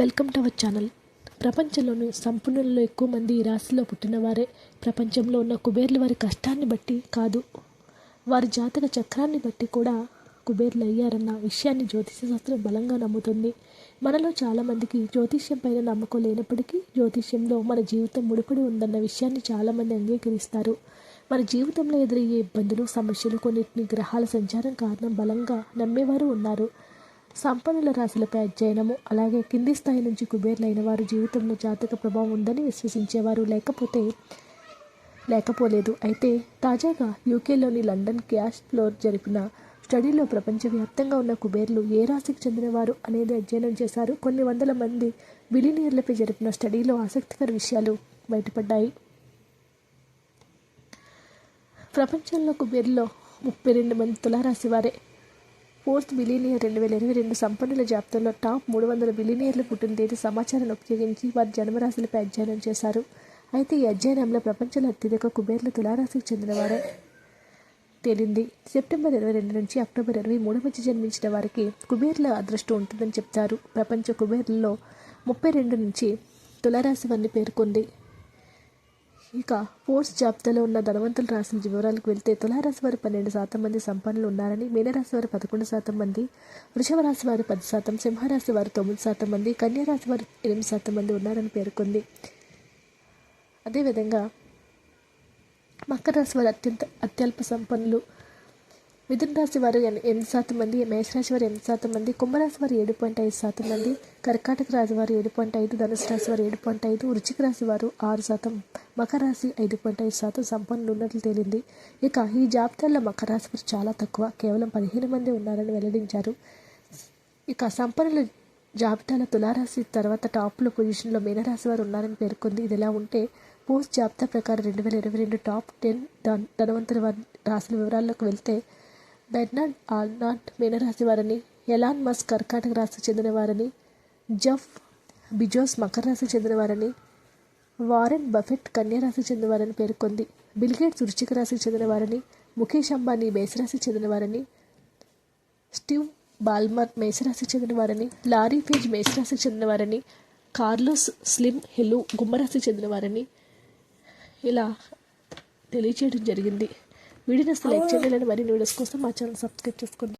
Welcome to our channel ప్రపంచంలోని సంపన్నులలో ఎక్కువ మంది ఈ రాశిలో పుట్టినవారే. ప్రపంచంలో ఉన్న కుబేర్లు వారి కష్టాన్ని బట్టి కాదు. వారి జాతక చక్రాన్ని బట్టి కూడా కుబేర్లు అయ్యారన్న విషయాన్ని జ్యోతిష శాస్త్రం బలంగా నమ్ముతుంది. మనలో చాలామందికి జ్యోతిష్యం పైన నమ్మకం లేనప్పటికీ జ్యోతిష్యంలో మన జీవితం ముడిపడి ఉందన్న విషయాన్ని చాలామంది అంగీకరిస్తారు. మన జీవితంలో ఎదురయ్యే ఇబ్బందులు సమస్యలు కొన్నిటిని గ్రహాల సంచారం కారణం బలంగా నమ్మేవారు ఉన్నారు. సంపన్నుల రాశులపై అధ్యయనము. అలాగే కింది స్థాయి నుంచి కుబేర్లైన వారు జీవితంలో జాతక ప్రభావం ఉందని విశ్వసించేవారు లేకపోతే లేకపోలేదు. అయితే తాజాగా యూకేలోని లండన్ క్యాష్ ఫ్లోర్ జరిపిన స్టడీలో ప్రపంచవ్యాప్తంగా ఉన్న కుబేర్లు ఏ రాశికి చెందినవారు అనేది అధ్యయనం చేశారు. కొన్ని వందల మంది బిలినియర్లపై జరిపిన స్టడీలో ఆసక్తికర విషయాలు బయటపడ్డాయి. ప్రపంచంలో కుబేర్లో ముప్పై రెండు మంది తులారాశి వారే. ఫోర్త్ బిలీనియర్ రెండు వేల ఇరవై రెండు సంపన్నుల జాబితాలో టాప్ మూడు వందల బిలీనియర్లు పుట్టిన తేదీ సమాచారాన్ని ఉపయోగించి వారి జన్మరాశులపై అధ్యయనం చేశారు. అయితే ఈ అధ్యయనంలో ప్రపంచంలో అత్యధిక కుబేర్లు తులారాశికి చెందినవారే. తేలింది. సెప్టెంబర్ ఇరవై రెండు నుంచి అక్టోబర్ ఇరవై మూడు మధ్య జన్మించిన వారికి కుబేర్ల అదృష్టం ఉంటుందని చెప్తారు. ప్రపంచ కుబేర్లలో ముప్పై రెండు నుంచి తులారాశి వారిని పేర్కొంది. ఇక ఫోర్స్ జాబితాలో ఉన్న ధనవంతులు రాసిన వివరాలకు వెళ్తే తులారాశి వారు పన్నెండు శాతం మంది సంపన్నులు ఉన్నారని మీనరాశి వారు పదకొండు శాతం మంది వృషభ రాశి వారు పది శాతం సింహరాశి వారు తొమ్మిది శాతం మంది కన్యారాశి వారు ఎనిమిది శాతం మంది ఉన్నారని పేర్కొంది. అదేవిధంగా మకర రాశి వారు అత్యంత అత్యల్ప సంపన్నులు మిథున రాశి వారు ఎనిమిది శాతం మంది మేషరాశి వారు ఎనిమిది శాతం మంది కుంభరాశి వారు ఏడు పాయింట్ ఐదు శాతం మంది కర్కాటక రాశి వారు ఏడు పాయింట్ ఐదు ధనుసు రాశి వారు ఏడు పాయింట్ ఐదు వృచ్చిక రాశి వారు ఆరు శాతం మకర రాశి ఐదు పాయింట్ ఐదు శాతం సంపన్నులు ఉన్నట్లు తేలింది. ఇక ఈ జాబితాలో మకర రాశి వారు చాలా తక్కువ కేవలం పదిహేను మంది ఉన్నారని వెల్లడించారు. ఇక సంపన్నుల జాబితాలో తులారాశి తర్వాత టాప్లో పొజిషన్లో మీనరాశి వారు ఉన్నారని పేర్కొంది. ఇది ఎలా ఉంటే పోస్ట్ జాబితా ప్రకారం రెండు వేల ఇరవై రెండు టాప్ టెన్ ధన్ ధనవంతుల వారి రాశుల వివరాల్లోకి వెళ్తే బెర్నార్డ్ ఆల్నాట్ మీనరాశి వారని ఎలాన్ మస్ కర్కాటక రాశికి చెందినవారని జఫ్ బిజోస్ మకర రాశికి చెందినవారని వారెన్ బఫెట్ కన్యా రాశికి పేర్కొంది బిల్గేట్స్ వృశ్చిక రాశికి చెందినవారని ముఖేష్ అంబానీ మేషరాశికి చెందినవారని స్టీవ్ బాల్మర్ మేషరాశికి చెందినవారని లారీ పేజ్ మేషరాశికి చెందినవారని కార్లోస్ స్లిమ్ హెలు గుమ్మరాశికి చెందినవారని ఇలా తెలియచేయడం జరిగింది వీడియోని అసలు లైక్ చేయాలని మరిన్ని వీడియోస్ కోసం మా ఛానల్ సబ్స్క్రైబ్ చేసుకోండి.